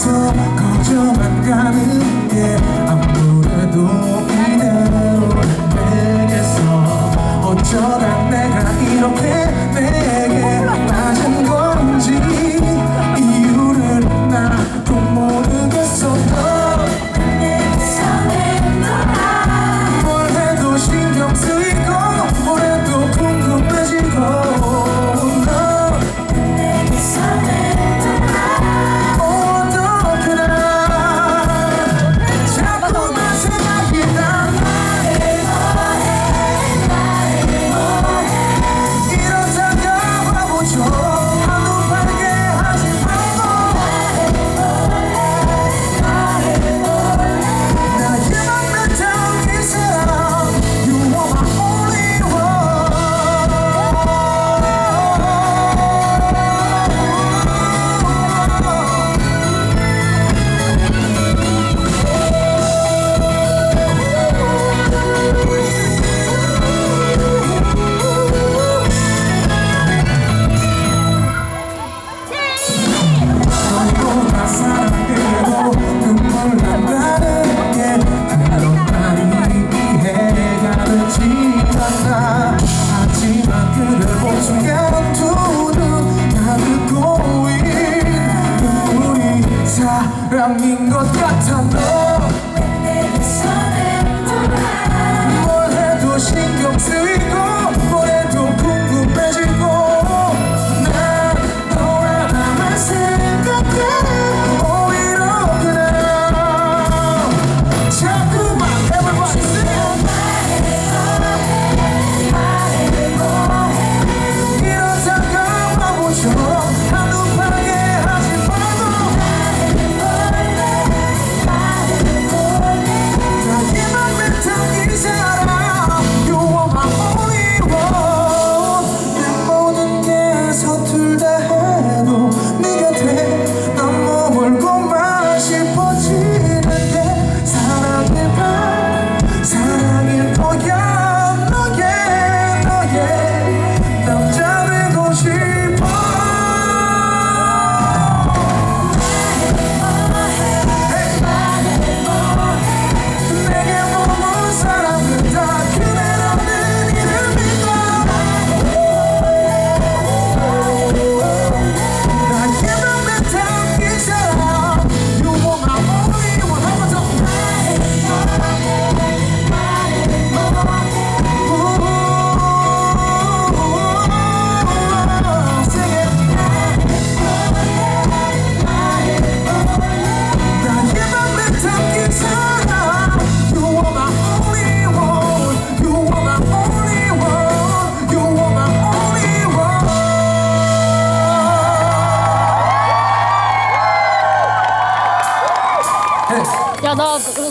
내게서 꺼져만 가는 그를 본 순간 두눈 다르고 있는 우리 사랑인 것 같아 너 뭘 해도 신경 쓰이 Love.